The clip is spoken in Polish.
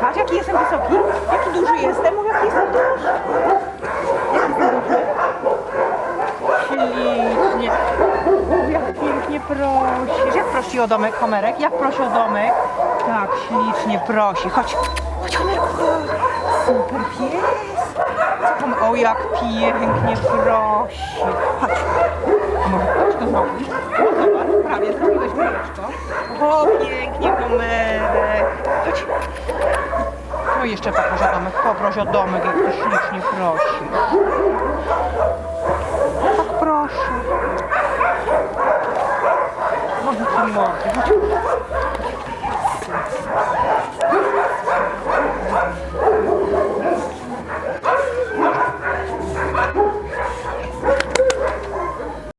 Patrz, jaki jestem wysoki, jaki duży jestem, mówię, jaki jestem duży. Ślicznie. Uf, Jak pięknie prosisz. Jak prosi o domek, komerek? Jak prosi o domek? Tak, ślicznie prosi. Chodź, chodź, komerku. Super pies. Homer- O, jak pięknie prosi. Chodź. A może chodź to zrobisz? O, zobacz, prawie zrobiłeś kółeczko. O, pięknie, Homerek. Chodź. No i jeszcze poproś o domek, poproś o domek, jak to ślicznie prosi. Tak proszę. Może ci mogę.